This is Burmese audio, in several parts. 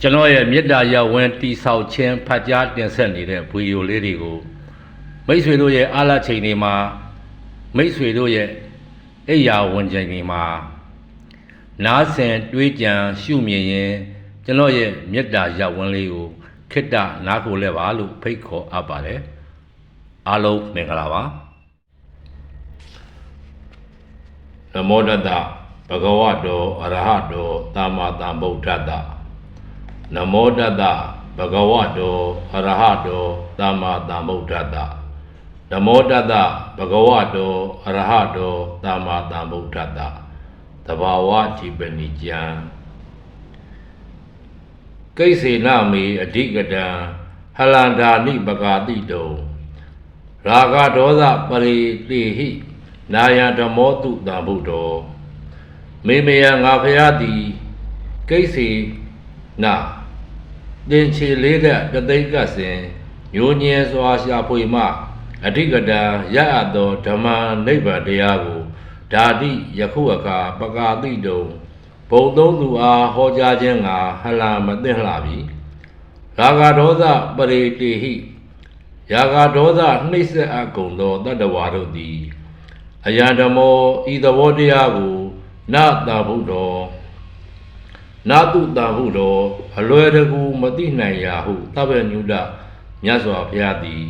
ကျွန်တော်ရဲ့မေတ္တာရပ်ဝင်တိဆောက်ခြင်းဖတ်ကြားတင်ဆက်နေတဲ့ဗီဒီယိုလေးတွေကိုမိတ်ဆွေတို့ရဲ့အားလာချိန်တွေမှာမိတ်ဆွေတို့ရဲ့အိယာဝင်ချိန်တွေမှာနားဆင်တွေးကြံရှုမြင်ရင်ကျွန်တော်ရဲ့မေတ္တာရပ်ဝင်လေးကိုခိတ္တနားခိုလဲပါလို့ဖိတ်ခေါ်အပ်ပါတယ်အားလုံးမင်္ဂလာပါနမောတတဘဂဝတောအရဟတောသမ္မာသမ္ဗုဒ္ဓတ္တ နမောတတဘဂဝတောအရဟတောသမ္မာသမ္ဗုဒ္ဓတ္တနမောတတဘဂဝတောအရဟတောသမ္မာသမ္ဗုဒ္ဓတ္တတဘာဝတိပနိကြံကိစ္စေနမေအဓိကတံဟလန္ဒာနိပကာတိတုံရာဂဒေါသပရိတိဟိနာယဓမ္မောတုတံဗုဒ္ဓောမေမယငါဖရာသည်ကိစ္စေန တင်ချေလေးတဲ့တသိက်ကစဉ်မျိုးညဲစွာရှာဖွေမှအဓိကတံရအပ်သောဓမ္မနိဗ္ဗာန်တရားကိုဓာတိယခုအခါပကာတိတုံဘုံသုံးသူအားဟောကြားခြင်းငါဟလာမသိလှပြီရာဂဒေါသပရိတိဟိယာဂဒေါသနှိမ့်ဆက်အပ်ကုန်သောတတ္တဝါတို့သည်အယံဓမ္မောဤသဘောတရားကိုနာတာဘုဒ္ဓော နာတုတာဘုဒ္ဓောအလွယ်တကူမသိနိုင်ရာဟုသဗ္ဗညုဒမြတ်စွာဘုရားသည်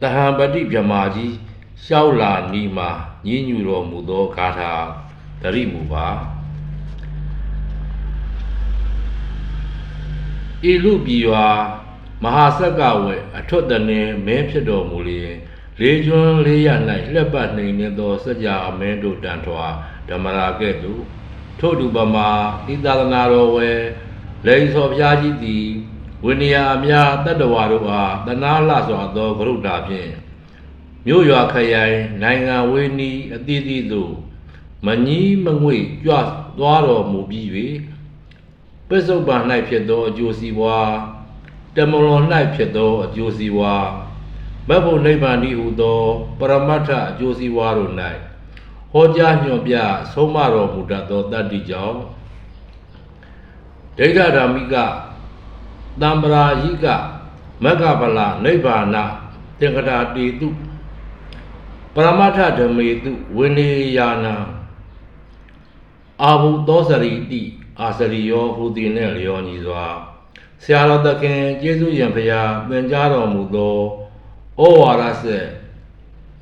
တဟံပတိဗြဟ္မာကြီးလျှောက်လာနီးမှာညင်းညူတော်မူသောဂါထာတရိမူပါဤလူပြည်ရွာမဟာဆက်ကဝေအထွတ်တနေမင်းဖြစ်တော်မူလျင်လေးကျွန်းလေးရ၌လက်ပတ်နှိမ်နေသောစัจ जा အမင်းတို့တန်ထွာဓမ္မရာကဲ့သို့ ထို့တူပမာဤသာသနာတော်ဝဲလေသောဘုရားကြီးသည်ဝိနည်းအများတတ္တဝါတို့အားတနာလှစွာသောဂရုတာဖြင့်မြို့ရွာခရိုင်နိုင်ငံဝေနီအသီးသီးသို့မကြီးမငွေကြွသွားတော်မူပြီး၍ပစ္စုပန်၌ဖြစ်သောအကျိုးစီးပွားတမလွန်၌ဖြစ်သောအကျိုးစီးပွားမတ်ဖို့နိဗ္ဗာန်ဤဟုသော ပရမတ္ထအကျိုးစီးပွားတို့၌ ဟောကြားညွှန်ပြဆုံးမတော်မူတတ်သောတတ္တိကြောင့်ဒိဋ္ဌဓမ္မိကတံပရာယိကမက္ခဗလနိဗ္ဗာနသင်္ကတာတေတုပရမတ္ထဓမ္မေတုဝိနေယာနံအာဟုသောစရိတိအာစရိယောဟူသည်နှင့်လျောညီစွာဆရာတော်သခင်ကျေးဇူးရင်ဖရာသင်ကြားတော်မူသောဩဝါဒဆက်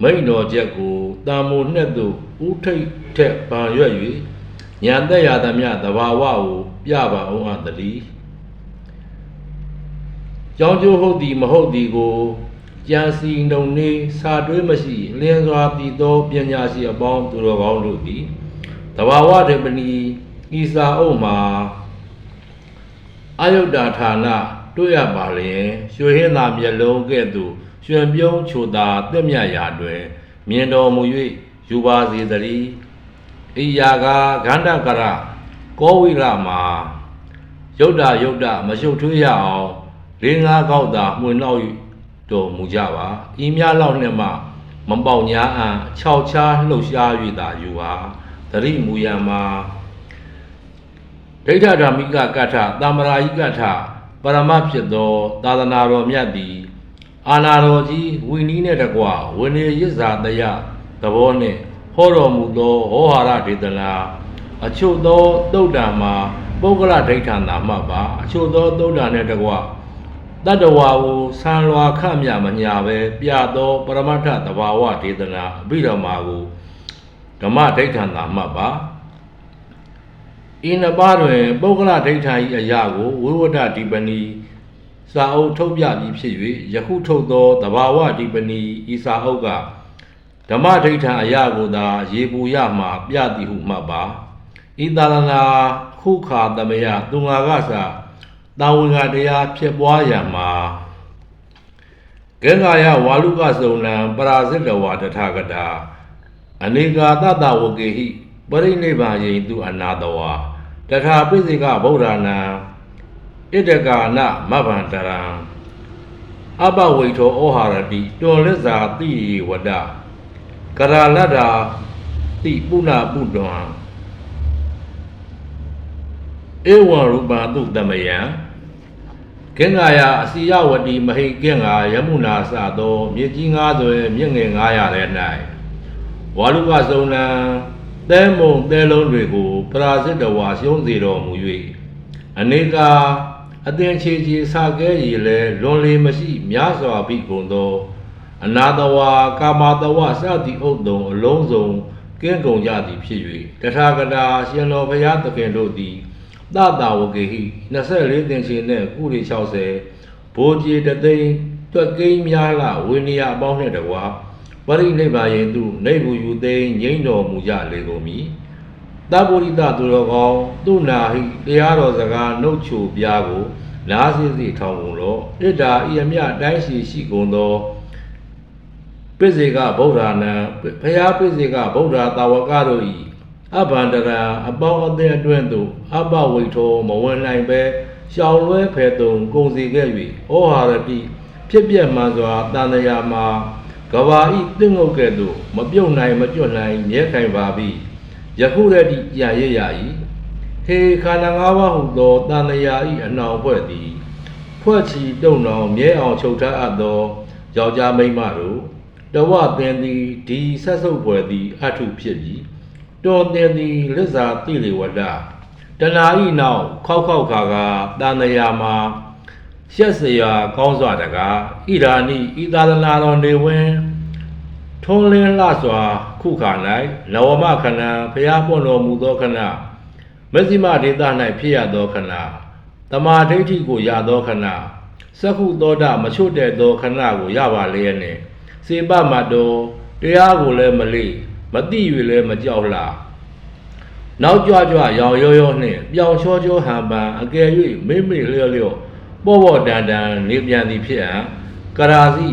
မိန့်တော်ချက်ကိုတာမုနှစ်သို့ဥထိတ်ထက်ပံရွက်၍ညာသက်ရသမျှသဘာဝကိုပြပါအောင်အပ်တည်းကြောင်းကျိုးဟုတ်သည်မဟုတ်သည်ကိုကြံစီနှုံနေစာတွဲမရှိလင်းစွာတည်သောပညာရှိအပေါင်းသူတော်ကောင်းတို့သည်သဘာဝတေပနီဤစာအုပ်မှာအယုဒ္ဓဌာနတွေ့ရပါလျင်ရွှေဟင်းသာမျက်လုံးကဲ့သို့ ရွှင်ပြုံးချိုသာတက်မြတ်ရာတွင်မြင်တော်မူ၍ယူပါစေတည်းဣယာကဂန္ဓကရကောဝိရမှာယုဒ္ဓယုဒ္ဓမရှုပ်ထွေးရအောင်လေးငါးခေါက်သာမှွေနောက်တော်မူကြပါဤများလောက်နှင့်မှမပေါင်ညာအံခြောက်ချားလှုပ်ရှား၍သာယူပါတရိမူယံမှာဒိဋ္ဌဓမ္မိကကထသံမရာယိကထပရမဖြစ်သော သာသနာတော်မြတ်သည် အာနာတော်ကြီးဝိနည်းနှင့်တကွဝိနည်းရစ္ဆာတယသဘောနှင့်ဟောတော်မူသောဟောဟာရဒေသနာအချို့သောသုတ်တံမှာပုဂ္ဂလဒိဋ္ဌာနာမှပါအချို့သောသုတ်တံနှင့်တကွတတ္တဝါကိုဆံလွာခမြမညာပဲပြသောပရမတ္ထသဘာဝဒေသနာအဘိဓမ္မာကိုဓမ္မဒိဋ္ဌာနာမှပါဤနှစ်ပါးတွင်ပုဂ္ဂလဒိဋ္ဌာဤအရာကိုဝိဝဒဒီပနီ စာအုပ်ထုတ်ပြပြီးဖြစ်၍ယခုထုတ်သောတဘာဝဒီပနီဤစာအုပ်ကဓမ္မဒိဋ္ဌာအရာကိုသာရေပူရမှပြသည်ဟုမှတ်ပါဤသာလနာခုခာသမယသူငါကစာတာဝန်ကတရားဖြစ်ပွားရမှာကေငါယဝါလုကစုံနံပရာဇိတဝါတထကတာအနေကာတတဝကေဟိပရိနိဗ္ဗာန်ယိတုအနာတဝါတထာပိစိကဗုဒ္ဓနာ ဣတကာနမဗ္ဗန္တရံအပဝိထောဩဟာရတိတွန်လစ္စာတိဝဒကရာလတ္တာတိပုဏ္ဏပုတ္တံဣဧဝံရူပံသူတမယံကင်္ဂာယအစီယဝတီမဟိကင်္ဂာယမုနာစသောမြေကြီးငါးသွဲမြင့်ငယ်900လည်း၌ဝါလူကစုံလံသဲမုံသဲလုံးတွေကိုပရာဇိတဝါရှုံးစေတော်မူ၍အနေက အသင်ချေချေစကဲရည်လဲလွန်လေမရှိများစွာပြီကုန်သော အနာတဝါကာမတဝစသည်ဥဒ္ဒုံအလုံးစုံကင်းကုန်ကြသည်ဖြစ်၍တထာဂတာရှင်တော်ဘုရားသခင်တို့သည်တတာဝကေဟိ24သင်္ချေနှင့်ကုရီ60ဘိုးကြီးတသိန်းတွက်ကိန်းများလာဝိနည်းအပေါင်းနှင့်တကွာပရိနိဗ္ဗာန်ယေသူနေဘူးယူသိငြိမ့်တော်မူကြလေကုန်မည် တဗ္ဗရိတသူတော်ကောင်းသူနာဟိတရားတော်စကားနှုတ်ချိုပြားကိုနားစီစီထောင်ကုန်လောဣဒ္ဓာဤအမြတိုင်းရှိရှိကုန်သောပိစေကဗုဒ္ဓနာဘုရားပိစေကဗုဒ္ဓတာဝကတို့ဤအဘန္တရာအပေါင်းအသင်းအတွင်းသို့အဘဝိထောမဝင်နိုင်ပဲရှောင်လွဲဖယ်တုံကုန်စီခဲ့၍ဩဟာရတိဖြစ်ပြက်မှန်စွာတန်တရာမှာကဘာဤတင့်ငုတ်ကဲ့သို့မပြုတ်နိုင်မကျွတ်နိုင်မြဲခိုင်ပါပြီ ယခုရတိကြာရရ၏ဟေခန္ဓာ၅ပါးဟုသောတန်တရာဤအနှောင်ဖွဲ့သည်ဖွဲ့ချီတုံနောင်မြဲအောင်ချုပ်ထားအပ်သောယောက်ျားမိန်းမတို့တဝသင်သည်ဒီဆက်ဆုပ်ဖွယ်သည်အထုဖြစ်ပြီးတော်သင်သည်လစ္စာတိလေဝဒတဏှာဤနောက်ခောက်ခောက်ခါကတန်တရာမှာရှက်စရာကောင်းစွာတကားဣရာနိဤသာသနာတော်နေဝင် ထုံးလင်းလှစွာ ခုခါ၌လဝမခဏဖျားပွန်တော်မူသောခဏမဇ္ဈိမဒေသ၌ဖြစ်ရသောခဏတမာဒိဋ္ဌိကိုရသောခဏသက္ခုသောတာမချွတ်တဲ့သောခဏကိုရပါလေရဲ့နဲ့စေပမတ်တော်တရားကိုလည်းမလိမတိ၍လည်းမကြောက်လှနောက်ကြွကြွရောင်ရောရောနှင့်ပြောင်ချောချောဟန်ပန်အကယ်၍မိမိလျော့လျော့ပေါ့ပေါ့တန်တန်နေပြန်သည်ဖြစ်အံကရာစီ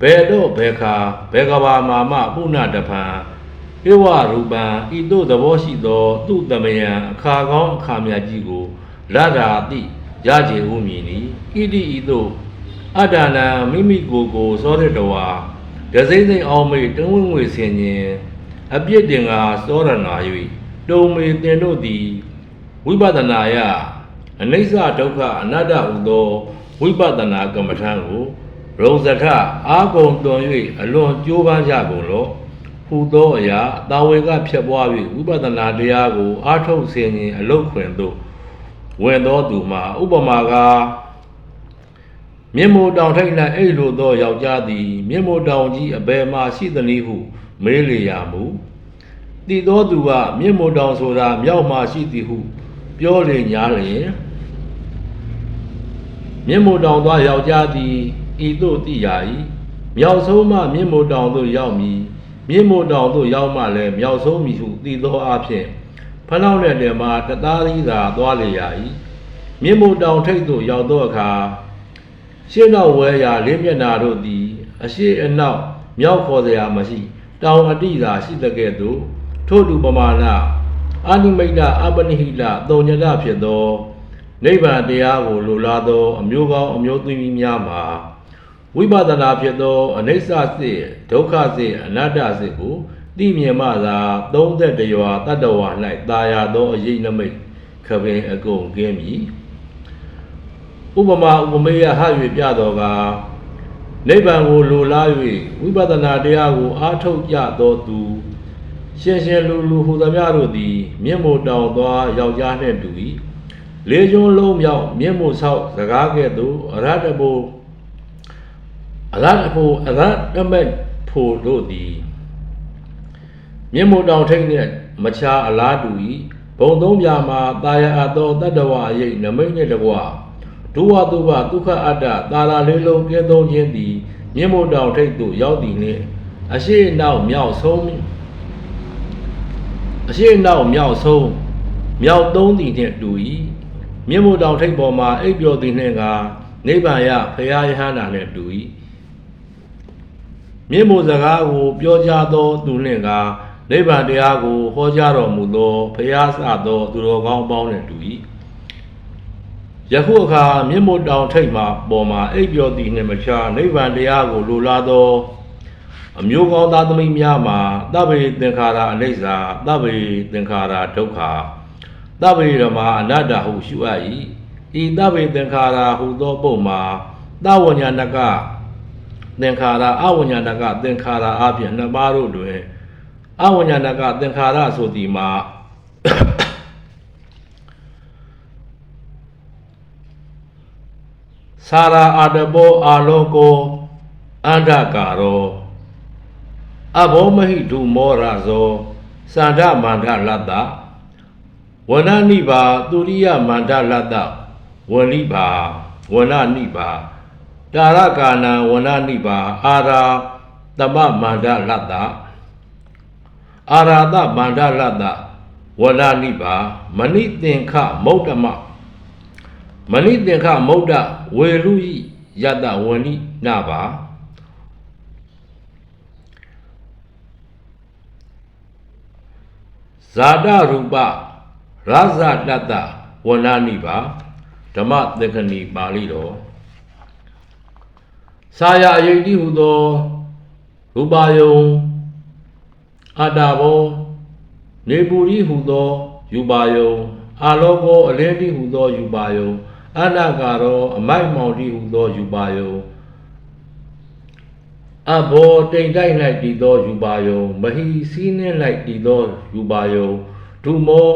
ဘယ်တော့ဘယ်ခါဘယ်ကဘာမာမပုဏ္ဏတဖန်ဧဝရူပံဤသို့သဘောရှိသော သူတမယံအခါကောင်းအခါမြတ်ကြီးကိုလဒ္ဓာတိရကြည်ဟုမည်နီဣတိဤသို့အတ္တနာမိမိကိုယ်ကိုစောတဲ့တော်ဟာဒစိမ့်စိမ့်အောင်မေတွင်းဝင်ငွေဆင်ခြင်းအပြစ်တင်ကစောရနာ၍တုံမေတင်တို့သည်ဝိပဿနာယအနိစ္စဒုက္ခအနတ္တဟူသောဝိပဿနာကမ္မထံကို ရုံစထအာကုံတွန်၍အလွန်ကြိုးပမ်းကြကုန်လောဟူသောအရာတာဝေကဖြစ်ပွား၍ဝိပဿနာတရားကိုအားထုတ်ဆင်ခြင်းအလုတ်ခွင်သို့ဝင်သောသူမှာဥပမာကားမြင့်မို့တောင်ထိတ်၌အဲ့လိုသောယောက်ျားသည်မြင့်မို့တောင်ကြီးအဘယ်မှရှိသနည်းဟုမေးလေရာမူတည်သောသူကမြင့်မို့တောင်ဆိုတာမြောက်မှရှိသည်ဟုပြောလေညာလျင်မြင့်မို့တောင်သွားယောက်ျားသည် ဤသို့သိရ၏မြောက်ဆုံးမှမြင့်မို့တောင်သို့ရောက်မည်မြင့်မို့တောင်သို့ရောက်မှလည်းမြောက်ဆုံးမည်ဟုသိသောအဖြစ်ဖနှောင်းတဲ့တည်းမှာတသားသီးသာသွားလေရ၏မြင့်မို့တောင်ထိတ်သို့ရောက်သောအခါရှင်းနောက်ဝဲရာလေးမျက်နာတို့သည် အရှိအနောက်မြောက်ခေါ်စရာမရှိ တောင်အတိသာရှိတဲ့ကဲ့သို့ထို့တူပမာဏအာနိမိတ်တအပနိဟိတသုံညတဖြစ်သောနိဗ္ဗာန်တရားကိုလိုလားသော အမျိုးကောင်းအမျိုးသမီးများမှာ ဝိပဿနာဖြစ်သောအနိစ္စစစ်ဒုက္ခစစ်အနတ္တစစ်ကိုသိမြင်မှသာသုံးသက်တရွာတတ္တဝါ၌တာယာသောအရေးနမိတ်ခပင်အကုန်ကင်းမည်ဥပမာဥပမေယဟ၍ပြတော်ကနိဗ္ဗာန်ကိုလိုလား၍ဝိပဿနာတရားကိုအားထုတ်ကြသောသူရှင်ရှင်လူလူဟူသမျှတို့သည်မျက်မှောတောင်သွားယောက်ျားနှင့်တူ၏လေးကျွန်းလုံးမြောက်မျက်မှောဆောက်စကားကဲ့သို့အရဟတဘော အရဟတဘောအရဟတမက်ဖို့တို့သည်မျက်မှောတောင်ထိတ်နှင့်မချာအလားတူ၏ဘုံသုံးပြာမှာတာယာအပ်သောတတ္တဝအယိတ်နမိတ်နှင့်တကွာဒုဝတုဘဒုက္ခအတ္တတာလာလေးလုံးကဲသုံးခြင်းသည်မြင့်မို့တောင်ထိပ်သို့ရောက်သည်နှင့်အရှိနောက်မြောက်ဆုံးအရှိနောက်မြောက်ဆုံးမြောက်သုံးသည်နှင့်တူ၏မြင့်မို့တောင်ထိပ်ပေါ်မှာအိပ်ပျော်သည်နှင့်ကနိဗ္ဗာန်ရဖရာယဟန္တာနှင့်တူ၏ မြင့်မို့စကားကိုပြောကြားသောသူနှင့်ကနိဗ္ဗာန်တရားကိုဟောကြားတော်မူသောဖရာစသောသူတော်ကောင်းအပေါင်းနှင့်တူ၏ယခုအခါမြင့်မို့တောင်ထိပ်မှာပေါ်မှာအိပ်ပျော်သည်နှင့်မချာနိဗ္ဗာန်တရားကိုလိုလားသောအမျိုးကောင်းသားသမီးများမှာသဗ္ဗေသင်္ခါရအနိစ္စသဗ္ဗေသင်္ခါရဒုက္ခသဗ္ဗေဓမ္မာအနတ္တဟုရှုအပ်၏ဤသဗ္ဗေသင်္ခါရဟုသောပုဒ်မှာသဝညာဏက သင်္ခါရအဝညာဏကသင်္ခါရအပြင်နှစ်ပါးတို့တွင်အဝညာဏကသင်္ခါရဆိုသည်မှာသာရာအာတဘောအာလောကောအန္တကာရောအဘောမဟိတုမောရဇောသန္ဓမန္တလတ္တဝဏနိဘာသူရိယမန္တလတ္တဝဏိဘာဝဏနိဘာ တာရကာနံဝဏနိဘာအာရာတမမန္တလတ္တအာရာတမန္တလတ္တဝဏနိဘာမဏိသင်္ခမௌတ္တမမဏိသင်္ခမௌဒ္ဒဝေလူဤယတဝဏိနာပါဇာတရူပရဇတတ္တဝဏနိပါဓမ္မသက္ကဏီပါဠိတော် စာယအယိတိဟုသောရူပါယုံအတ္တဘောနေပူရိဟုသောယူပါယုံအာလောကောအလင်းတိဟုသောယူပါယုံအနာကာရောအမိုက်မောင်တိဟုသောယူပါယုံအဘောတိမ်တိုက်၌တည်သောယူပါယုံမဟီစီးနှင်း၌တည်သောယူပါယုံဒုမော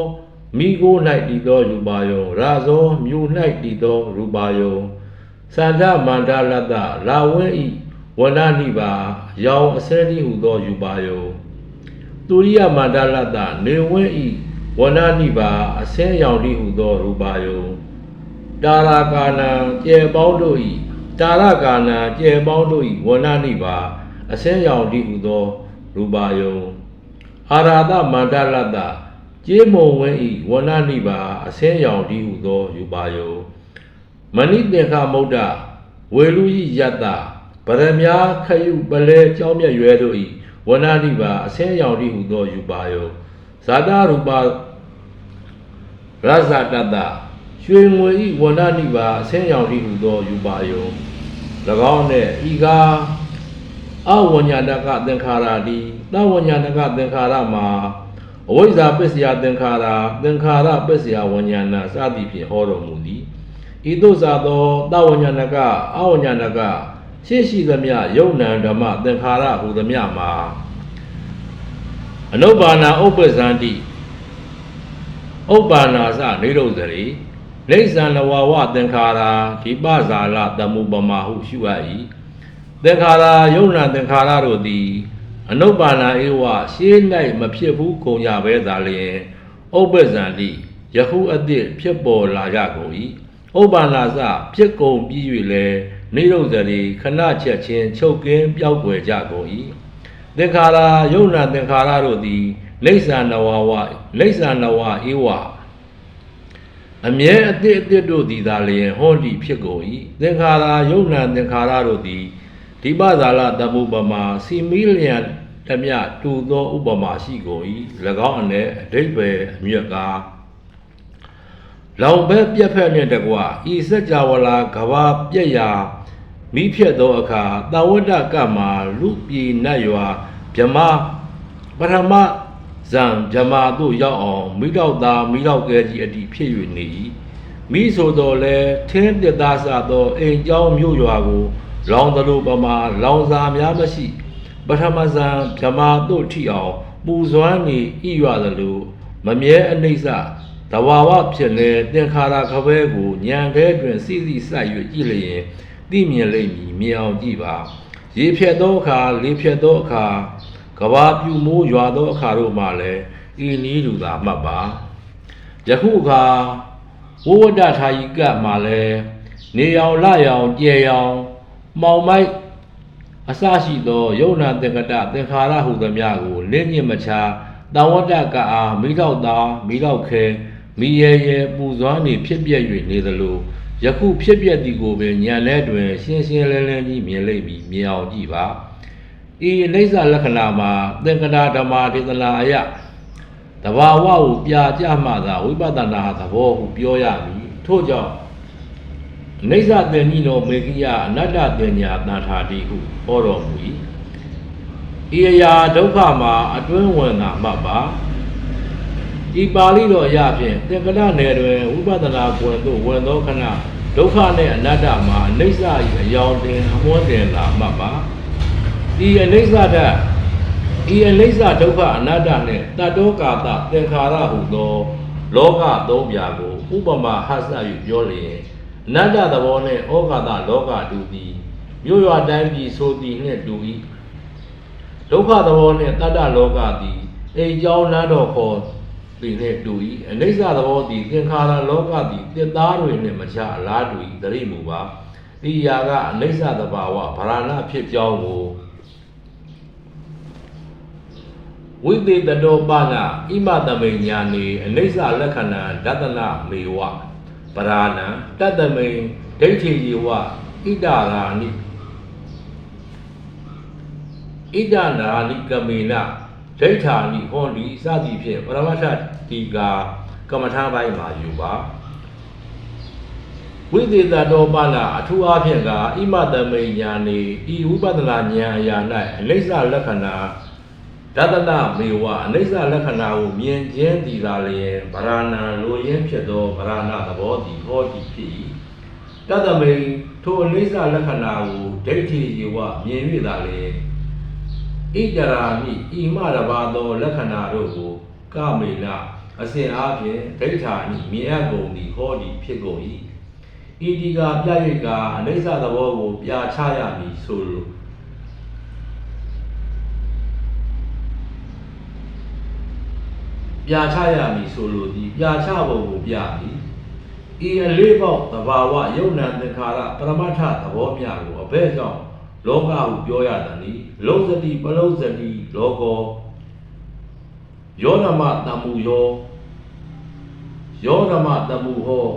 မိကို၌တည်သောယူပါယုံရာဇောမြို့၌တည်သောရူပါယုံ သန္ဓမန္တလတ္တလာဝဲဤဝဏနိပါရောင်အစဲတိဟုသောယူပါယုံသူရိယမန္တလတ္တနေဝဲဤဝဏနိပါအစဲရောင်တိဟုသောရူပါယုံတာရာကာနံကျေပေါင်းတို့ဤတာရကာနံကျေပေါင်းတို့ဤဝဏနိပါအစဲရောင်တိဟုသောရူပါယုံအာရာသမန္တလတ္တကျေမုံဝဲဤဝဏနိပါအစဲရောင်တိဟုသောရူပါယုံ မဏိသင်္ခမௌဒ္ဒဝေလူဤယတ္တဗရမ ्या ခယုပလဲကြောင်းမြတ်ရွယ်တို့ဤဝဏတိပါအဆင်းရောင်တိဟုသောယူပါယောဇာတရူပရဇတတ္တရွှေငွေဤဝဏတိပါအဆင်းရောင်တိဟုသောယူပါယော၎င်းနှင့်ဤကားအဝညာတကသင်္ခါရတိသဝညာတကသင်္ခါရမှာအဝိဇ္ဇာပစ္စယသင်္ခါရသင်္ခါရပစ္စယဝညာဏစသည်ဖြင့်ဟောတော်မူသည် ဤသို့သာသောသဝညာဏကအဝညာဏကရှေ့ရှိသမျှယုံနံဓမ္မသင်္ခါရဟူသမျှမှာအနုပါဏဥပ္ပဇန္တိဥပ္ပါနာစနေရုပ်စရိလိစ္ဆန်လဝဝသင်္ခါရာဒီပဇာလတမှုပမာဟုရှုအပ်၏သင်္ခါရာယုံနာသင်္ခါရတို့သည်အနုပါဏဧဝရှေး၌မဖြစ်ဘူးကုန်ကြပဲသာလျင်ဥပ္ပဇန္တိယခုအသည့်ဖြစ်ပေါ်လာကြကုန်၏ ဥပ္ပါနာစဖြစ်ကုန်ပြီး၍လည်းနေရုပ်စရိခဏချက်ချင်းချုပ်ကင်းပြောက်ွယ်ကြကုန်၏သင်္ခါရယုံနာသင်္ခါရတို့သည်လိစ္ဆာနဝဝလိစ္ဆာနဝဧဝအမြဲအသည့်အသည့်တို့သည်သာလျင်ဟောတိဖြစ်ကုန်၏သင်္ခါရယုံနာသင်္ခါရတို့သည်ဒီပဇာလတမှုပမာစီမီလျံတမျှတူသောဥပမာရှိကုန်၏၎င်းအ내အဓိပ္ပာယ်အမြတ်ကား လောင်ဘက်ပြက်ဖက်နှင့်တကွာဤစကြဝဠာကဘာပြက်ရာမိဖြက်သောအခါတာဝတ္တကမှာလူပြည်နတ်ရွာမြမပထမဇံမြမတို့ရောက်အောင်မိတော့သားမိတော့ကဲကြီးအတီဖြစ်၍နေ၏မိဆိုတော်လဲထင်းပြသားစသောအိမ်ကျောင်းမြို့ရွာကို လောင်သလိုပမာလောင်စာများမရှိ ပထမဇံမြမတို့ထီအောင်ပူဇွမ်းနေဤရွာသလိုမမြဲအနှိမ့်စ တဘာဝဖြစ်လေသင်္ခါရခပဲကိုညံတဲ့တွင်စီစီစိုက်၍ကြည့်လျင်သိမြင်လိမ့်မည်မြင်အောင်ကြည့်ပါရေဖြတ်သောအခါလေဖြတ်သောအခါကဘာပြူမိုးရွာသောအခါတို့မှလည်းဤနည်းလူသာမှတ်ပါယခုအခါဝဝဒ္ဒထာယိကမှလည်းနေရောင်လရောင်ကြဲရောင်မှောင်မိုက်အစရှိသောယုံနာသင်္ကတသင်္ခါရဟုသမျှကိုလင်းညစ်မချာတဝတ္တကအားမိတော့သာမိတော့ခဲ မိရဲရဲပူဇွမ်းနေဖြစ်ပြက်၍နေသလိုယခုဖြစ်ပြက်သည်ကိုပင်ညံလဲတွင် ရှင်းရှင်းလင်းလင်းကြီးမြင်လိမ့်မည်မြင်အောင်ကြည့်ပါဤအိဋ္ဌလက္ခဏာမှာသင်္ကတာဓမ္မာဒေသနာအယတဘာဝကိုပြကြမှသာဝိပဿနာသဘောဟုပြောရမည်ထို့ကြောင့်အိဋ္ဌသင်္နိနောမေကိယအနတ္တပညာတန်ထာတိဟုဟောတော်မူ၏ဤအရာဒုက္ခမှာအတွင်းဝင်တာမှတ်ပါ ဤပါဠိတော်အရဖြင့်သင်္ကတနယ်တွင်ဝိပဿနာကွယ်သို့ဝင်သောခဏဒုက္ခနှင့်အနတ္တမှာအနိစ္စ၏အယောင်တင်အမွှန်းတင်လာမှတ်ပါဤအနိစ္စတဤအနိစ္စဒုက္ခအနတ္တနှင့်တတ္တောကာတသင်္ခါရဟုသော လောကသုံးပြာကိုဥပမာဟဆ၍ပြောလျင်အနတ္တသဘောနှင့်ဩဃာတလောကတူသည်မြို့ရွာတိုင်းပြည်ဆိုသည်နှင့်တူ၏ဒုက္ခသဘောနှင့်တတ္တလောကသည်အိမ်ကြောင်းလမ်းတော်ခေါ် သည်နှင့်တူ၏အနိစ္စသဘောသည်သင်္ခါရလောကသည်တစ်သားတွေနှင့်မချအလားတူ၏တရိမူပါဒီအရာကအနိစ္စသဘာဝဗราဏဖြစ်ကြောင်းကိုဝိသေတတောပနဣမတမိန်ညာနေအနိစ္စလက္ခဏာဒသနမေဝပရာဏံတတမိန်ဒိဋ္ဌိယေဝဣဒရာနိဣဒနာနိကမေန ဒိဋ္ဌာနိဟောဒီစသည်ဖြင့်ပရမတ္ထတီကာကမ္မထာပိုင်းမှာယူပါဝိသေတတောပနအထူးအားဖြင့်ကဣမတမိန်ညာနေဤဝိပဿနာဉာဏ်အရာ၌အနိစ္စလက္ခဏာ ဒသနမေဝအနိစ္စလက္ခဏာကိုမြင်ခြင်းတည်သာလျင်ဗราဏံလိုရင်းဖြစ်သောဗราဏသဘောတည်ဟောတည်ဖြစ်၏တတမိန်ထိုအနိစ္စလက္ခဏာကိုဒိဋ္ဌိယေဝမြင်၍သာလျင် ဣကြရာမိဣမရဘာသော လက္ခဏာတို့ကိုကမေနအစဉ်အားဖြင့်ဒိဋ္ဌာနိမြင်အပ်ကုန်သည်ဟောတည်ဖြစ်ကုန်၏ဣတိကာပြရိတ်ကအနိစ္စသဘောကို ပြာချရမည်ဆိုလိုပြာချရမည်ဆိုလိုသည်ပြာချပုံကိုပြသည်ဤအလေးပေါက်သဘာဝယုံနာသင်္ခါရပရမတ္ထသဘောမြကိုအဘဲကြောင့် လောကဟုပြောရသည်။လုံးစတိပလုံးစတိလောကောယောဓမ္မတမှုယောယောဓမ္မတမှုဟော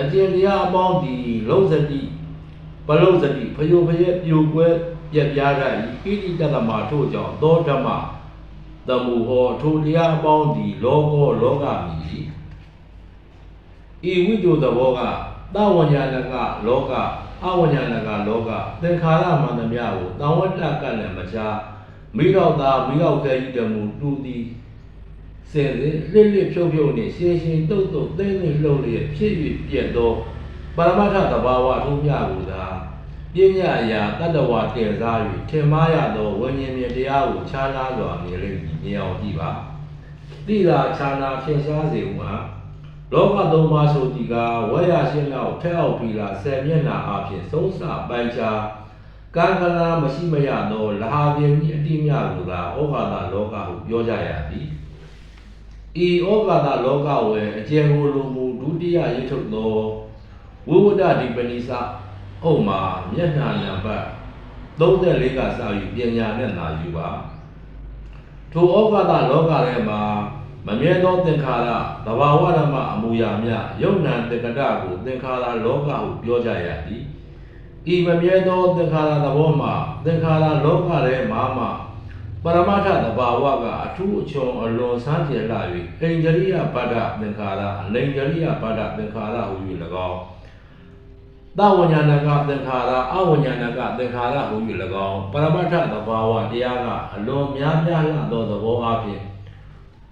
အကျင့်တရားအပေါင်းသည်လုံးစတိပလုံးစတိဖယုဖယက်ပြိုကွဲပြက်ပြားတတ်၏ဣတိတတမထို့ကြောင့်သောဓမ္မတမှုဟောထိုတရားအပေါင်းသည်လောကောလောကမည်ဤဝိတုသဘောကသဝညာဏကလောက အဝညာဏကလောကသင်္ခါရမန္တမြကိုတံဝတ္တကလည်းမချာမိတော့သာမိတော့ခဲဤတမှုတူသည်စင်စစ်လစ်လစ်ဖြုတ်ဖြုတ်နှင့်ရှင်းရှင်းတုတ်တုတ်သိမ့်သိမ့်လှုပ်လျက်ဖြစ်၍ပြက်သောပရမတ္ထသဘာဝထုံးမြကိုသာပညာအရာတတ္တဝါတင်စား၍ထင်မှားရသောဝိညာဉ်မြင်တရားကိုခြားနာစွာမြင်လိမ့်မည်မြင်အောင်ကြည့်ပါတိလာခြားနာဖြင့်ရှားစေဟုမှာ လောကသုံးပါးဆိုဒီကဝဲရရှင်းလောက်ထက်အောက်ပြီလားဆယ်မျက်နှာအဖြစ်သုံးစပိုင်ချာကံကလာမရှိမရသောလဟာပြင်းကြီးအတိမြကိုသာဩဃာတလောကဟုပြောကြရသည်ဤဩဃာတလောကဝယ်အကျယ်ကိုလိုမူဒုတိယရိထုတ်သောဝိဝဒ္ဒဒီပနိစအုံမှာမျက်နှာနံပါတ်34ကစယူပညာနဲ့သာယူပါထိုဩဃာတလောကထဲမှာ မမြဲသောသင်္ခါရသဘာဝဓမ္မအမူအရာများယုံနံတက္ကတကိုသင်္ခါရလောကဟုပြောကြရသည်ဤမမြဲသောသင်္ခါရသဘောမှာသင်္ခါရလောကထဲမှာမှပရမတ္ထသဘာဝကအထူးအချွန်အလွန်ဆန်းကျယ်လာ၍အိန္ဒရိယပဒ္ဒသင်္ခါရအနိန္ဒရိယပဒ္ဒသင်္ခါရဟု၍၎င်းသဝညာဏကသင်္ခါရအဝညာဏကသင်္ခါရဟူ၍၎င်းပရမတ္ထသဘာဝတရားကအလွန်များများလှသောသဘောအဖြစ်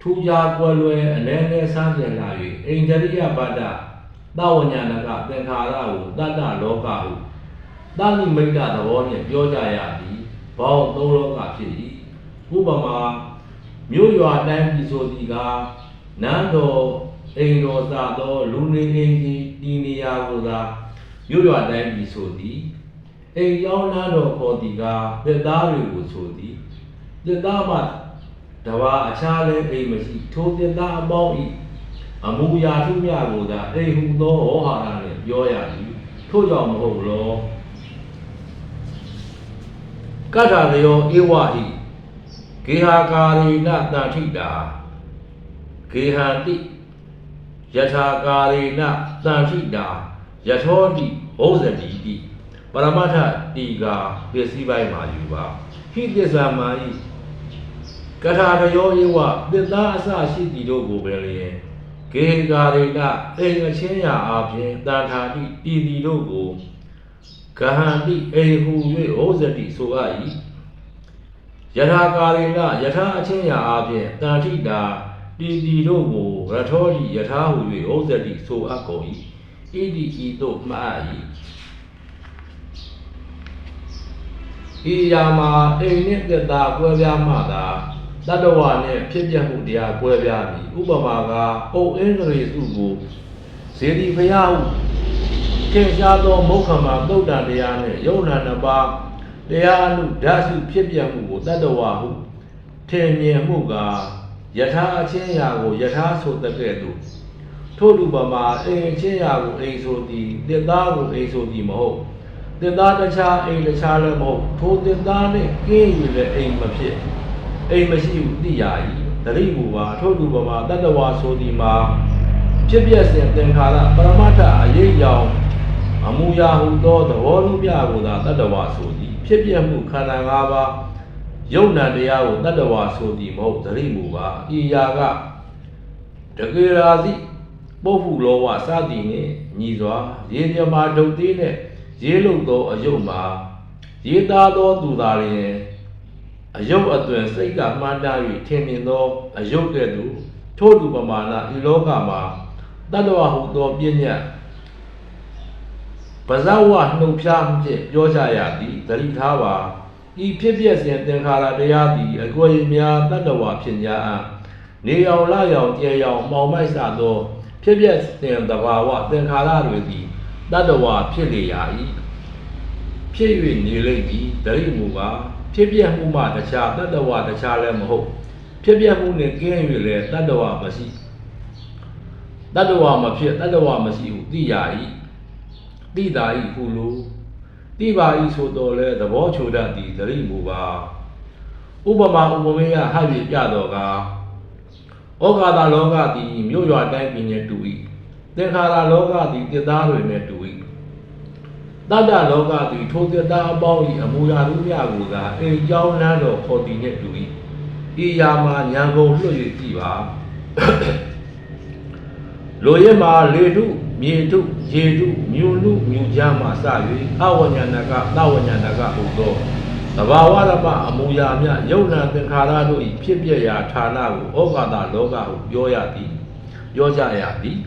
ထူးခြားကွယ်လွယ်အနည်းငယ်ဆန်းကျင်လာ၍အိန္ဒရိယပဒ္ဒသဝညာဏကသင်္ခါရကိုတတ္တလောကဟုသတိမိတ်တသဘောနှင့်ပြောကြရသည်ဘောင်းသုံးလောကဖြစ်၏ဥပမာမြို့ရွာတိုင်းပြည်ဆိုသည်ကနန်းတော်အိမ်တော်သာသောလူနေအိမ်ကြီးဒီနေရာကိုသာမြို့ရွာတိုင်းပြည်ဆိုသည်အိမ်ရောက်လာတော့ခေါ်သည်ကသက်သားတွေကိုဆိုသည်သက်သားမှ တဘာအခြားလဲအိမ်မရှိထိုသက်သားအပေါင်းဤအမူအရာထုမြကိုသာအိမ်ဟုသောဟောဟာရနှင့်ပြောရသည်ထို့ကြောင့်မဟုတ်လောကတ္ထာလယောဧဝဟိဂေဟာကာရိနတန္ထိတာဂေဟန္တိယထာကာရေနတန်ထိတာယထောတိဟောဇတိတိပရမတ္ထတီကာပစ္စည်းပိုင်းမှာယူပါဟိသစ္စာမာဤ ကထာတယောဧဝသစ္စာအစရှိသည်တို့ကိုပဲလျင်ဂေဟကာရေနအိမ်အချင်းရာအပြင်တန်ထာတိတီတီတို့ကိုဂဟန္တိအိဟု၍ဟောဇတိဆိုအပ်၏ယထာကာရေနယထာအချင်းရာအပြင်တန်ထိတာတီတီတို့ကိုရထောတိယထာဟု၍ဩဇတိဆိုအပ်ကုန်၏ဣတိဤသို့မှတ်၏ဤယာမှာအိမ်နှင့်သက်သာကွဲပြားမှသာ တတ္တဝါနှင့်ဖြစ်ပြမှုတရားကွဲပြားပြီဥပမာကအုပ်အင်းဂရေစုကိုဇေဒီဖျားဟုထင်ရှားသောမုခမသုတ်တန်တရားနှင့်ယုံနာနှစ်ပါးတရားအနုဓာတ်စုဖြစ်ပြမှုကိုတတ္တဝါဟုထင်မြင်မှုကယထာအချင်းရာကိုယထာဆိုတဲ့ကဲ့သို့ထို့လူပမာအိမ်အချင်းရာကိုအိမ်ဆိုသည်တစ်သားကိုအိမ်ဆိုသည်မဟုတ်တစ်သားတခြားအိမ်တခြားလည်းမဟုတ်ထိုတစ်သားနှင့်ကင်းယူလည်းအိမ်မဖြစ် အိမ်မရှိဘူးသိရ၏တတိမူပါထို့လူပမာတတ္တဝါဆိုသည်မှာဖြစ်ပြစဉ်သင်္ခါရပရမတ္ထအရေးရောင်အမူအရာဟုသောသဘောလူပြကိုသာတတ္တဝါဆိုသည်ဖြစ်ပြမှုခန္ဓာ၅ပါးယုံနာတရားကိုတတ္တဝါဆိုသည်မဟုတ်တတိမူပါဤရာကတကေရာစီပုပ်ဟုလောဝစသည်နှင့်ညီစွာရေမြမာဒုတ်သေးနှင့်ရေးလုံသောအယုတ်မှာရေးသားသောသူသာလျင် အယုတ်အသွင်စိတ်ကမှန်းတား၍ထင်မြင်သောအယုတ်ကဲ့သို့ထို့သူပမာဏဤလောကမှာတတ္တဝါဟုသောပြည့်ညတ်ပဇဝနှုတ်ဖြားမှုဖြင့်ပြောကြရသည်သတိထားပါဤဖြစ်ပျက်စဉ်သင်္ခါရတရားသည်အကွယ်များတတ္တဝါဖြစ်냐အံနေအောင်လာရောင်ကြဲရောင်မောင်မိုက်စသောဖြစ်ပျက်စဉ်သဘာဝသင်္ခါရတွေသည်တတ္တဝါဖြစ်လေရာ၏ဖြစ်၍နေလိမ့်သည်တရိမူပါ ဖြစ်ပျက်မှုမှတခြားတတ္တဝါတခြားလည်းမဟုတ်ဖြစ်ပျက်မှုနှင့်ကင်း၍လည်းတတ္တဝါမရှိတတ္တဝါမဖြစ်တတ္တဝါမရှိဟုသိရ၏သိတာ၏ဟုလိုတိပါဤဆိုတော်လဲသဘောချိုတတ်သည်သတိမူပါဥပမာဥပမေယဟ၍ပြတော်ကားဩဃာတလောကသည်မြို့ရွာတိုင်းပြည်နှင့်တူ၏သင်္ခါရလောကသည်တိသားတွေနှင့်တူ၏ တတ္တလောကသည်ထိုတိသားအပေါင်း၏အမူအရာတို့များကိုသာအိမ်ကြောင်းလမ်းတော်ခေါ်သည်နှင့်တူ၏ဤယာမှာဉာဏ်ကုန်လွှတ်၍ကြည့်ပါလိုရမှာလေတုမြေတုရေတုမြူလူမြူကြမှစ၍အဝညာဏကသဝညာဏကဟူသောသဘာဝရမအမူအရာများယုံနာသင်္ခါရတို့၏ဖြစ်ပျက်ရာဌာနကိုဩဃာတလောကဟုပြောရသည်ပြောကြရသည်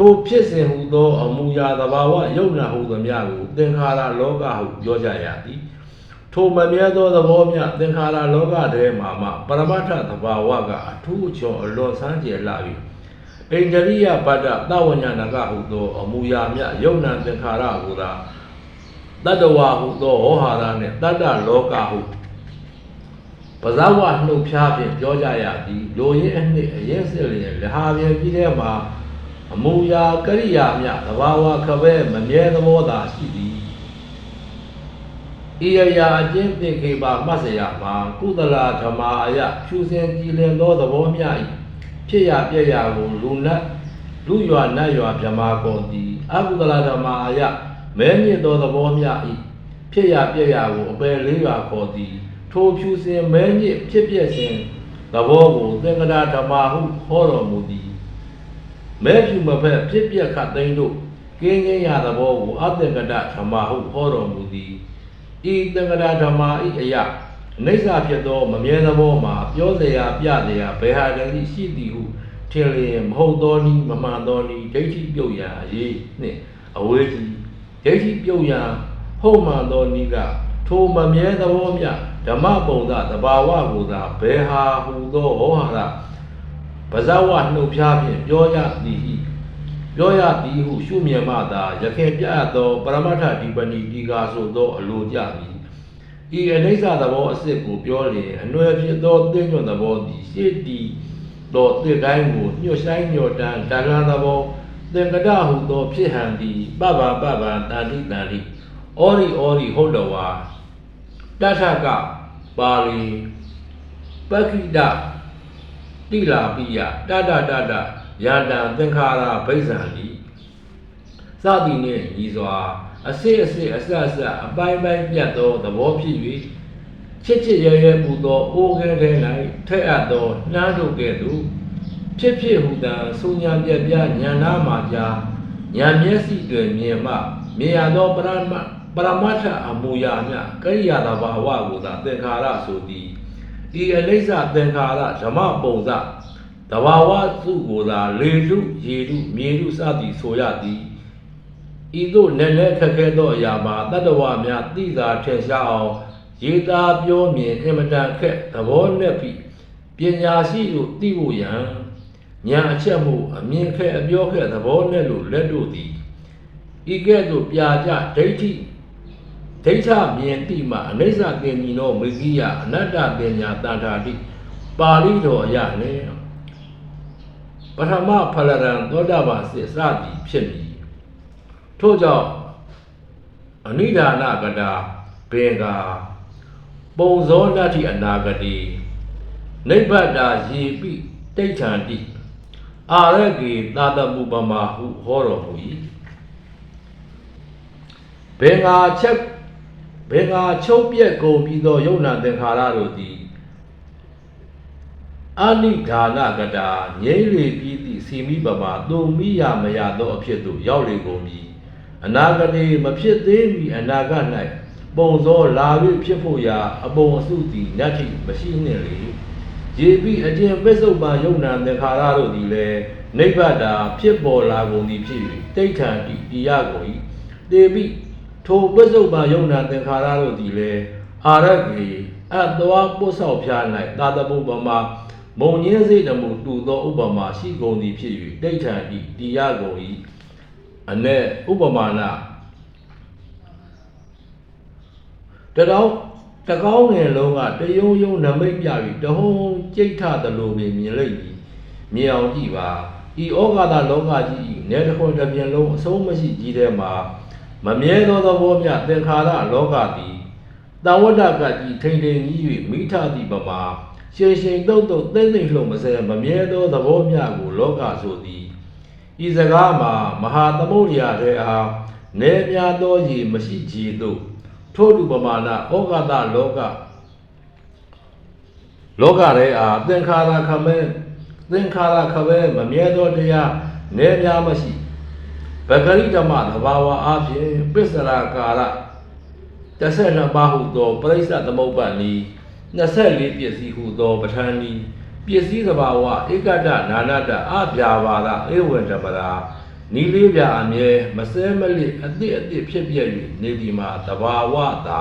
ထိုဖြစ်စဉ်ဟူသောအမူအရာသဘာဝယုံနာဟုသမျှကိုသင်္ခါရလောကဟုပြောကြရသည်ထိုမမြဲသောသဘောမြသင်္ခါရလောကထဲမှာမှပရမတ္ထသဘာဝကအထူးအချွန်အလွန်ဆန်းကျယ်လာ၍အိန္ဒရိယပတ္တသဝညာဏကဟုသောအမူအရာမြယုံနာသင်္ခါရကိုသာတတ္တဝါဟုသောဟောဟာရနှင့်တတ္တလောကဟုပဇဝနှုတ်ဖျားဖြင့်ပြောကြရသည်လိုရင်းအနှစ်အရင်စစ်လျင်လဟာပြန်ပြီးတဲ့မှာ အမူအရာကရိယာမြသဘာဝခပဲမမြဲသဘောသာရှိသည်ဤအရာအချင်းသင်္ခေပါမှတ်စရာမှာကုသလာဓမ္မာအယဖြူစင်ကြည်လင်သောသဘောမျှ၏ဖြစ်ရပြည့်ရာကိုလူနတ်လူရွာနတ်ရွာဗြဟ္မာကုန်သည်အကုသလာဓမ္မာအယမဲမြင့်သောသဘောမျှ၏ဖြစ်ရပြည့်ရာကိုအပယ်လေးရွာခေါ်သည်ထိုဖြူစင်မဲမြင့်ဖြစ်ပြည့်စဉ်သဘောကိုသင်္ကရာဓမ္မာဟုခေါ်တော်မူသည် မဲဖြူမဖက်ဖြစ်ပြက်ခတ်သိမ်းတို့ကင်းခြင်းရသဘောကိုအသင်္ကတဓမ္မာဟုဟောတော်မူသည်ဤသင်္ကရာဓမ္မာဤအယအနိစ္စဖြစ်သောမမြဲသဘောမှာပြောเสียပြเสียဘယ်ဟာတည်းရှိသည်ဟုထင်လျင်မဟုတ်သောနည်းမမှန်သောနည်းဒိဋ္ဌိပြုတ်ရာအရေးနှင့်အဝေးကြီးဒိဋ္ဌိပြုတ်ရာဟုတ်မှန်သောနည်းကထိုမမြဲသဘောမြဓမ္မပုံသသဘာဝကိုသာဘယ်ဟာဟူသောဟောဟာရ ပဇဝနှုတ်ဖျားဖြင့်ပြောရသည်ဤပြောရသည်ဟုရှုမြင်မှသာယခင်ပြအပ်သောပရမတ္ထဒီပဏိဒီကာဆိုသောအလိုကြသည်ဤအနိစ္စသဘောအစစ်ကိုပြောလျင်အနွယ်ဖြစ်သောသိညွန့်သဘောသည်ရှေ့တည်သောတိတိုင်းကိုညှို့ဆိုင်ညှို့တန်းဒါလန်သဘောသင်္ကတဟုသောဖြစ်ဟန်သည်ပပပပတာတိတာတိဩရိဩရိဟုတ်တော်ဝါတထကပါဠိပက္ခိတ တိလာပိယတတတတယာတံသင်္ခါရဘိဇံတိစသည်နှင့်ညီစွာအစစ်အစစ်အဆက်အဆက်အပိုင်းပိုင်းပြတ်သောသဘောဖြစ်၍ချစ်ချစ်ရဲရဲပူသောအိုးခဲထဲ၌ထက်အပ်သောနှမ်းတို့ကဲ့သို့ဖြစ်ဖြစ်ဟူတံဆုညာပြက်ပြညာနာမှာကြာညာမျက်စိတွင်မြင်မှမြင်ရသောပရမပရမတ္ထအမူအရာမြကရိယာတဘာဝကိုသာသင်္ခါရဆိုသည် ဤအလိစ္ဆသင်္ခါရဓမ္မပုံစတတဘာဝစုကိုသာလေလူရေလူမြေလူစသည်ဆိုရသည်ဤသို့နည်းနည်းခက်ခဲသောအရာမှာတတ္တဝများသိသာထင်ရှားအောင်ရေးသားပြောမြင်အင်မတန်ခက်သဘောနဲ့ပြီးပညာရှိတို့သိဖို့ရန်ညာအချက်မှုအမြင်ခဲအပြောခဲသဘောနဲ့လို့လက်တို့သည်ဤကဲ့သို့ပြာကြဒိဋ္ဌိ ဒိဋ္ဌမြင်တိမှအနိစ္စသင်္ညီနောမေဂိယအနတ္တပညာတန်ထာတိပါဠိတော်အရလည်းပထမဖလရံသောတာပန်စေစသည်ဖြစ်မည်ထို့ကြောင့်အနိဒာနကတာဘေကပုံဇောနတ္ထိအနာဂတိနိဗ္ဗတာယေပိတိဋ္ဌံတိအာရကေသာတမှုပမဟုဟောတော်မူ၏ဘေငါချက် ဘေငါချုပ်ပြက်ကုန်ပြီးသောယုံနာသင်္ခါရတို့သည်အာနိဒါနကတာငြိမ့်လေပြီးသည့်စီမိပမာတုံမိယမယသောအဖြစ်သို့ရောက်လေကုန်ပြီအနာဂတိမဖြစ်သေးမီအနာဂတ်၌ပုံသောလာ၍ဖြစ်ဖို့ရာအပုံအစုသည်နတ်ထိမရှိနှင့်လေရေပြီးအကျင့်ပစ္စုပန်ယုံနာသင်္ခါရတို့သည်လည်းနိဗ္ဗတာဖြစ်ပေါ်လာကုန်သည်ဖြစ်၍တိဋ္ဌံတိတရားကုန်၏တေပိ ထိုပစ္စုပန်ယုံနာသင်္ခါရတို့သည်လည်းအာရကေအတ္တဝပု္ဆောက်ဖြား၌သာတပုပ္ပမမုံညင်းစိတ်တမှုတူသောဥပမာရှိကုန်သည်ဖြစ်၍တိဋ္ဌံဤတရားကုန်၏အ내ဥပမာနာတတော်တကောင်းငယ်လုံးကတယုံယုံနမိတ်ပြ၍တဟုံကြိတ်ထသလိုပင်မြင်လိမ့်မည်မြင်အောင်ကြည့်ပါဤဩဃာတလောကကြီး၏နေတခွန်တစ်ပြင်လုံးအဆုံးမရှိကြီးထဲမှာ မမြဲသောသဘောမြသင်္ခါရလောကသည်တဝတ္တကကြီးထိန်ထိန်ကြီး၍မိထသည့်ပမာရှင်ရှင်တုတ်တုတ်သိမ့်သိမ့်လှုံမစဲမမြဲသောသဘောမြကိုလောကဆိုသည်ဤစကားမှာမဟာသမုဒ္ဒရာတဲ့အားနေမြသောရည်မရှိကြည်သို့ထို့တူပမာဏဩဃာတလောကလောကရဲအားသင်္ခါရခမဲသင်္ခါရခမဲမမြဲသောတရားနေမြမရှိ ဗကရိဓမ္မသဘာဝအဖြစ်ပစ္စရာကာရ32ပါးဟုသောပရိစ္ဆသမုပ္ပါနီ24ပစ္စည်းဟုသောပဋ္ဌာန်းနီပစ္စည်းသဘာဝဧကတနာနတအပြာပါဒဧဝံတပရာနီလေးပြအမြဲမစဲမလစ်အသည့်အသည့်ဖြစ်ပြည့်၍နေဒီမှာသဘာဝတာ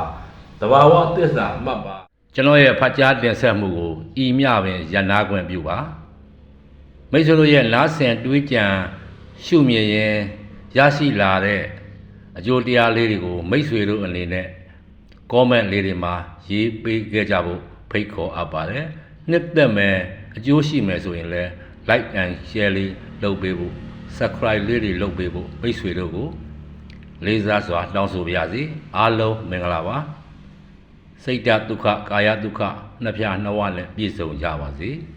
သဘာဝသစ္စာမှတ်ပါကျွန်တော်ရဲ့ဖတ်ကြားတင်ဆက်မှုကိုဤမျှပင်ရန်နာခွင့်ပြုပါမိတ်ဆွေတို့ရဲ့လားဆင်တွေးကြံရှုမြင်ရင် ရရှိလာတဲ့အကျိုးတရားလေးတွေကိုမိတ်ဆွေတို့အနေနဲ့ comment လေးတွေမှာရေးပေးခဲ့ကြဖို့ဖိတ်ခေါ်အပ်ပါတယ်နှစ်သက်မယ်အကျိုးရှိမယ်ဆိုရင်လည်း like and share လေးလုပ်ပေးဖို့ subscribe လေးတွေလုပ်ပေးဖို့မိတ်ဆွေတို့ကိုလေးစားစွာတောင်းဆိုပါရစေအားလုံးမင်္ဂလာပါစိတ်ဓာတ်ဒုက္ခကာယဒုက္ခနှစ်ဖြားနှစ်ဝနဲ့ပြည့်စုံကြပါစေ။